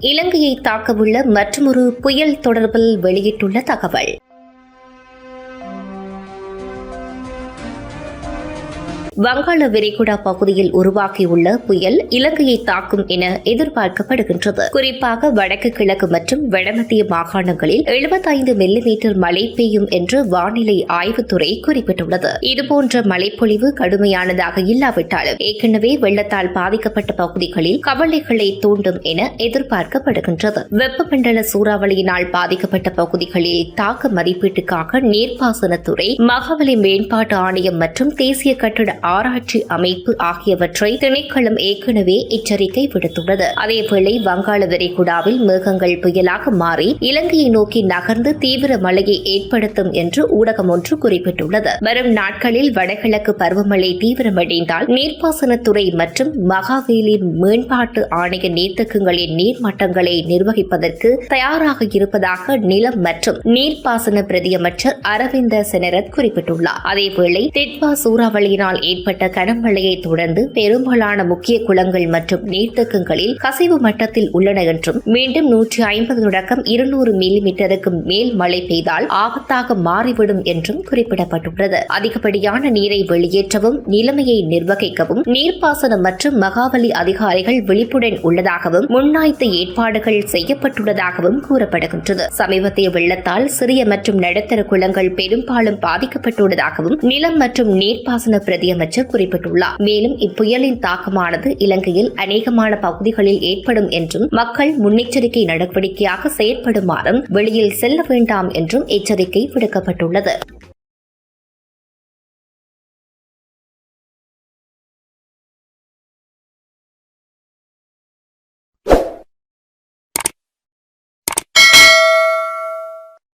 இலங்கையை தாக்கவுள்ள மற்றொரு புயல் தொடர்பில் வெளியிட்டுள்ள தகவல். வங்காள விரிகுடா பகுதியில் உருவாகியுள்ள புயல் இலங்கையை தாக்கும் என எதிர்பார்க்கப்படுகின்றது. குறிப்பாக வடக்கு கிழக்கு மற்றும் வடமத்திய மாகாணங்களில் 75 மில்லிமீட்டர் மழை பெய்யும் என்று வானிலை ஆய்வுத்துறை குறிப்பிட்டுள்ளது. இதுபோன்ற மழைப்பொழிவு கடுமையானதாக இல்லாவிட்டாலும் ஏற்கனவே வெள்ளத்தால் பாதிக்கப்பட்ட பகுதிகளில் கவலைகளை தூண்டும் என எதிர்பார்க்கப்படுகின்றது. வெப்பமண்டல சூறாவளியினால் பாதிக்கப்பட்ட பகுதிகளில் தாக்க மதிப்பீட்டுக்காக நீர்ப்பாசனத்துறை மகவலி மேம்பாட்டு ஆணையம் மற்றும் தேசிய கட்டட ஆராய்ச்சி அமைப்பு ஆகியவற்றை திணைக்களம் ஏற்கனவே எச்சரிக்கை விடுத்துள்ளது. அதேவேளை வங்காள விரைகுடாவில் மேகங்கள் புயலாக மாறி இலங்கையை நோக்கி நகர்ந்து தீவிர மழையை ஏற்படுத்தும் என்று ஊடகம் ஒன்று குறிப்பிட்டுள்ளது. வரும் நாட்களில் வடகிழக்கு பருவமழை தீவிரமடைந்தால் நீர்ப்பாசனத்துறை மற்றும் மகாவேலி மேம்பாட்டு ஆணைய நீர்த்தக்கங்களின் நீர்மட்டங்களை நிர்வகிப்பதற்கு தயாராக இருப்பதாக நிலம் மற்றும் நீர்ப்பாசன பிரதியமைச்சர் அரவிந்த செனரத் குறிப்பிட்டுள்ளார். அதேவேளை திட்வா சூறாவளியினால் ஏற்பட்ட கனமழையை தொடர்ந்து பெரும்பாலான முக்கிய குளங்கள் மற்றும் நீர்த்தக்கங்களில் கசிவு மட்டத்தில் உள்ளன என்றும் மீண்டும் நூற்றி ஐம்பது தொடக்கம் இருநூறு மில்லிமீட்டருக்கு மேல் மழை பெய்தால் ஆபத்தாக மாறிவிடும் என்றும் குறிப்பிடப்பட்டுள்ளது. அதிகப்படியான நீரை வெளியேற்றவும் நிலைமையை நிர்வகிக்கவும் நீர்ப்பாசனம் மற்றும் மகாவலி அதிகாரிகள் விழிப்புடன் உள்ளதாகவும் முன்னாய்த்த ஏற்பாடுகள் செய்யப்பட்டுள்ளதாகவும் கூறப்படுகின்றது. சமீபத்திய வெள்ளத்தால் சிறிய மற்றும் நடுத்தர குளங்கள் பெரும்பாலும் பாதிக்கப்பட்டுள்ளதாகவும் நிலம் மற்றும் நீர்ப்பாசன பிரதியம் முதலமைச்சர் குறிப்பிட்டுள்ளார். மேலும் இப்புயலின் தாக்கமானது இலங்கையில் அநேகமான பகுதிகளில் ஏற்படும் என்றும் மக்கள் முன்னெச்சரிக்கை நடவடிக்கையாக செயற்படுமாறும் வெளியில் செல்ல வேண்டாம் என்றும் எச்சரிக்கை விடுக்கப்பட்டுள்ளது.